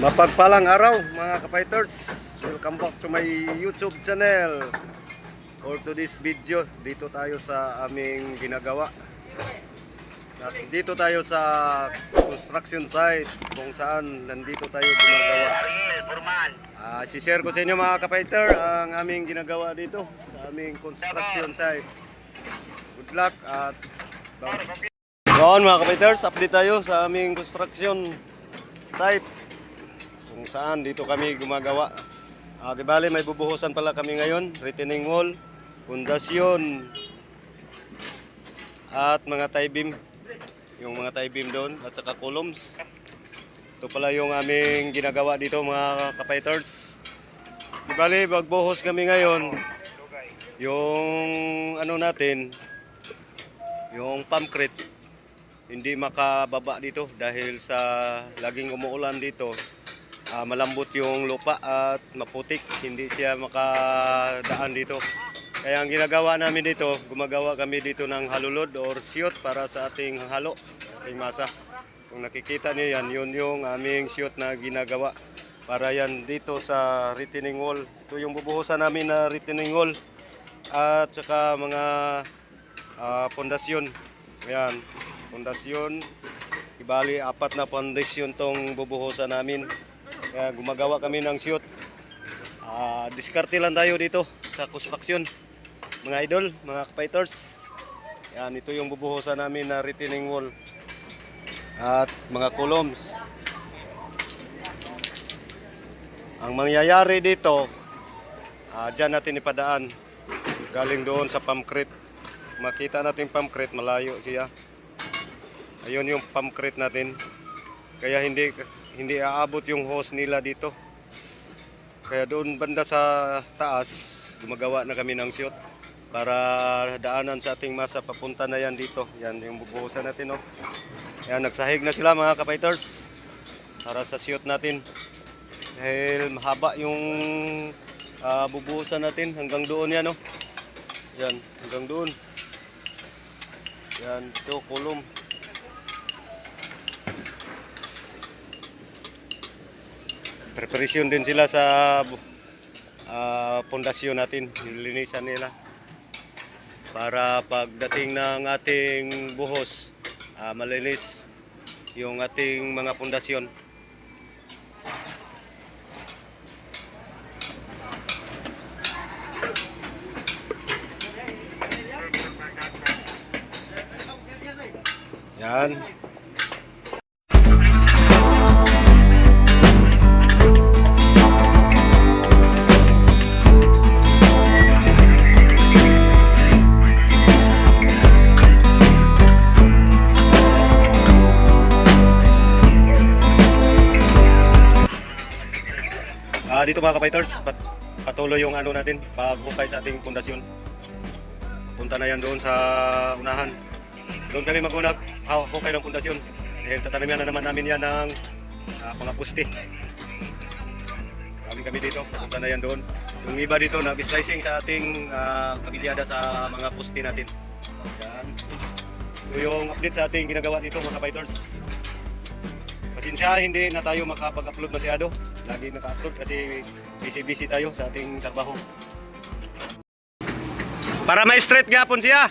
Mapagpalang araw mga kapiters Welcome back to my YouTube channel. For today's video Dito tayo sa aming ginagawa. At Dito tayo sa construction site Kung saan nandito tayo Ariel, Furman. Ah, Si-share ko sa inyo mga kapiter Ang aming ginagawa dito Sa aming construction site. Good luck at Noon mga kapiters Update tayo sa aming construction site kung saan dito kami gumagawa. Ah, di bale, may bubuhusan pala kami ngayon, retaining wall, pundasyon, at mga tie beam. Yung mga tie beam doon, at saka columns. Ito pala yung aming ginagawa dito mga kapiters. Di bale, magbuhos kami ngayon. Yung ano natin, yung pump hindi makababa dito dahil sa laging umuulan dito ah, malambot yung lupa at maputik. Hindi siya makadaan dito. Kaya ang ginagawa namin dito gumagawa kami dito ng halulod or siyot para sa ating halo ating masa. Kung nakikita niyo yan yun yung aming siyot na ginagawa para yan dito sa retaining wall. Ito yung bubuhusan namin na retaining wall at saka mga ah, pondasyon ayan pondasyon ibali apat na pondasyon tong bubuhusan namin kaya gumagawa kami ng shoot. Ah, diskarte lang tayo dito sa construction. Mga idol mga fighters. Yan ito yung bubuhusan namin na retaining wall. At mga columns. Ang mangyayari dito ah, dyan natin ipadaan. Galing doon sa pamcrete makita natin pamcrete malayo siya. Ayun yung pamcrete natin. Kaya hindi hindi aabot yung hose nila dito. Kaya doon banda sa taas gumagawa na kami ng shoot para daanan sa ating masa. Papunta na yan dito. Yan yung bubuhusan natin oh. yan nagsahig na sila mga kapiters para sa shoot natin. Dahil mahaba yung ah, bubuhusan natin hanggang doon yan oh. yan hanggang doon. Yan ito kulong preparation din sila sa ah, pundasyon natin, nilinisan nila. Para pagdating ng ating buhos, ah, malinis yung ating mga pundasyon. Yan. Dito mga kapiters, pat patuloy yung ano natin, pagbukay sa ating pundasyon. Punta na yan doon sa unahan. Doon kami mag-unag, hukay ng pundasyon. Dahil tataniman na naman namin yan ng ah, mga puste. Kami kami dito, punta na yan doon. Yung iba dito, nag-slicing sa ating ah, kabilyada sa mga puste natin. Yan. Ito yung update sa ating ginagawa dito mga kapiters. Pasensya, hindi na tayo makapag-upload masyado. Lagi naka-upload kasi busy-busy tayo sa ating trabaho. Para may straight gapon siya.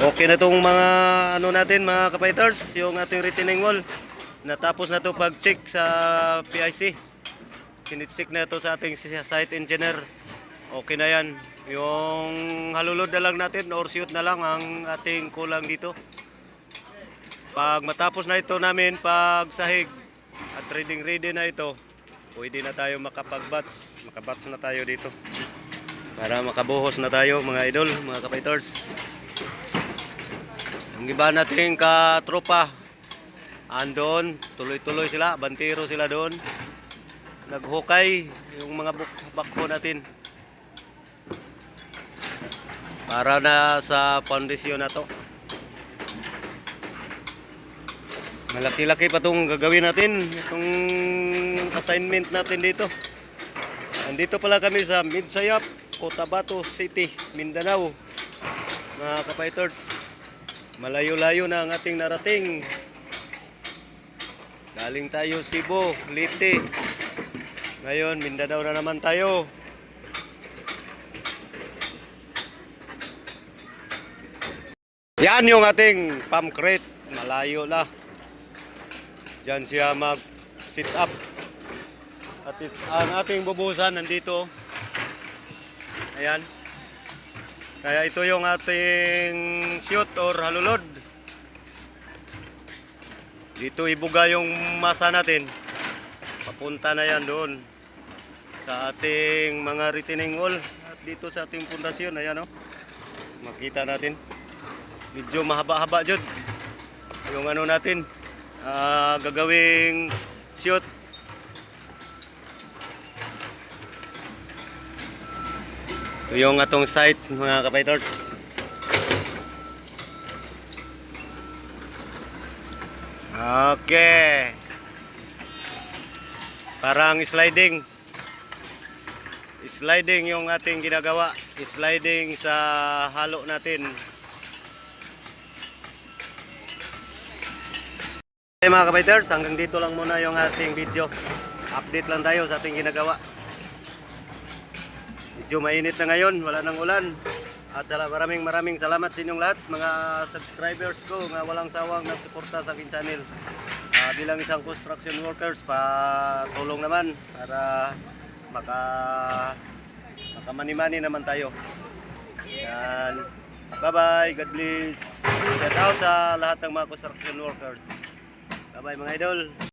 Okay na tong mga ano natin mga kapiters, yung ating retaining wall. Natapos na to pag-check sa PIC. Sinit-check na to sa ating site engineer. Okay na yan. Yung halulod na lang natin or shoot na lang ang ating kulang dito. Pag matapos na ito namin, pag sahig at reading ready na ito, pwede na tayo makapag-bats. Makabats na tayo dito. Para makabuhos na tayo mga idol, mga kapiters. Yung iba nating katropa, andon, tuloy-tuloy sila, bantero sila doon. Naghukay yung mga bakho natin. Para na sa foundation na to. Malaki-laki pa itong gagawin natin. Itong assignment natin dito. Andito pala kami sa Midsayap, Cotabato City, Mindanao. mga kapaiters. Malayo-layo na ang ating narating. Galing tayo Cebu, Leyte. Ngayon, Mindanao na naman tayo. Yan yung ating palm crate. Malayo na. Diyan siya mag sit up. At it- ang ating bubuhusan nandito. Ayan. Kaya ito yung ating shoot or halulod. Dito ibuga yung masa natin. Papunta na yan doon sa ating mga retaining wall at dito sa ating pundasyon ayan oh. Makita natin. Medyo mahaba-haba jud. Yung ano natin ah, gagawing shoot Ito yung atong site mga kapaiters. Okay. Parang sliding. Sliding yung ating ginagawa. Sliding sa halo natin. Okay mga kapaiters, hanggang dito lang muna yung ating video. Update lang tayo sa ating ginagawa. Medyo mainit na ngayon, wala nang ulan. At sala, maraming maraming salamat sa inyong lahat, mga subscribers ko nga walang sawang nagsuporta sa aking channel. Ah, bilang isang construction workers, pa tulong naman para maka makamani-mani naman tayo. Yan. Bye-bye, God bless. Shout out sa lahat ng mga construction workers. Bye-bye mga idol.